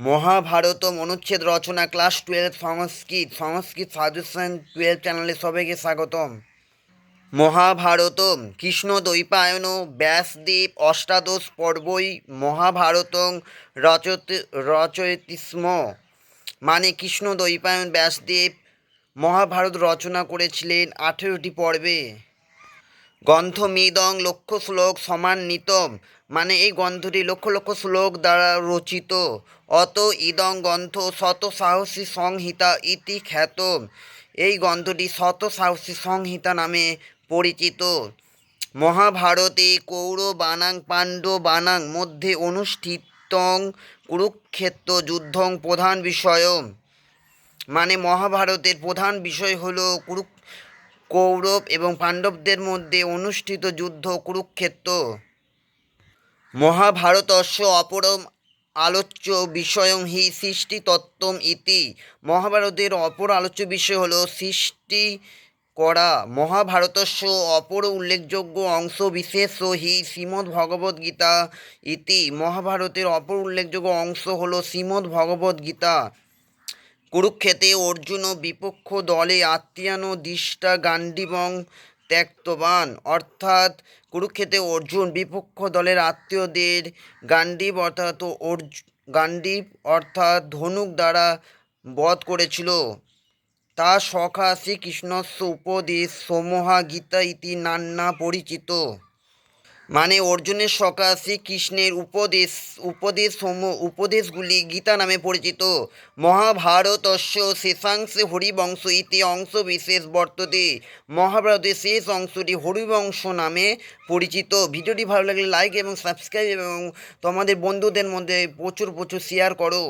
মহাভারতম অনুচ্ছেদ রচনা class twelve Sanskrit Sanskrit suggestion twelve চ্যানেলে সবাইকে স্বাগতম। মহাভারতম কৃষ্ণ দ্বৈপায়ন ব্যাসদেব অষ্টাদশ পর্বই মহাভারতং রচতে রচয়তি স্ম মানে কৃষ্ণ দ্বৈপায়ন ব্যাসদেব মহাভারত রচনা করেছিলেন আঠেরোটি পর্বে। গ্রন্থমেদং লক্ষ শ্লোক সমান্বিতম মানে এই গ্রন্থটি লক্ষ লক্ষ শ্লোক দ্বারা রচিত। অত ইদং গ্রন্থ শত সাহসী সংহিতা ইতি খ্যাত এই গ্রন্থটি শত সাহসী সংহিতা নামে পরিচিত। মহাভারতে কৌরবানাং পাণ্ডবানাং মধ্যে অনুষ্ঠিতং কুরুক্ষেত্র যুদ্ধং প্রধান বিষয় মানে মহাভারতের প্রধান বিষয় হলো কুরু কৌরব এবং পাণ্ডবদের মধ্যে অনুষ্ঠিত যুদ্ধ কুরুক্ষেত্র। মহাভারতস্য অপরম আলোচ্য বিষয়ং হি সৃষ্টিতত্ত্বম ইতি। মহাভারতের অপর আলোচ্য বিষয় হলো সৃষ্টি করা। মহাভারতস্য অপর উল্লেখযোগ্য অংশ বিশেষ হি শ্রীমদ্ ভগবদ্ গীতা ইতি। মহাভারতের অপর উল্লেখযোগ্য অংশ হলো শ্রীমদ্ ভগবদ্ গীতা। কুরুক্ষেত্রে অর্জুন ও বিপক্ষ দলে আত্মীয়ান দিষ্টা গান্ডিবং ত্যক্তবান। অর্থাৎ কুরুক্ষেত্রে অর্জুন বিপক্ষ দলের আত্মীয়দের গান্ডীব অর্থাৎ অর্জ, গান্ডীব অর্থাৎ ধনুক দ্বারা বধ করেছিল। তা সখা শ্রীকৃষ্ণস্য উপদেশ সমহা গীতা ইতি নান্না পরিচিত। মানে অর্জুনের সখা শ্রীকৃষ্ণের উপদেশ উপদেশ উপদেশগুলি গীতা নামে পরিচিত। মহাভারতস্য শেষাংশে হরিবংশ ইতি অংশ বিশেষ বর্ততে। মহাভারতের শেষ অংশটি হরিবংশ নামে পরিচিত। ভিডিওটি ভালো লাগলে লাইক এবং সাবস্ক্রাইব এবং তোমাদের বন্ধুদের মধ্যে প্রচুর প্রচুর শেয়ার করো।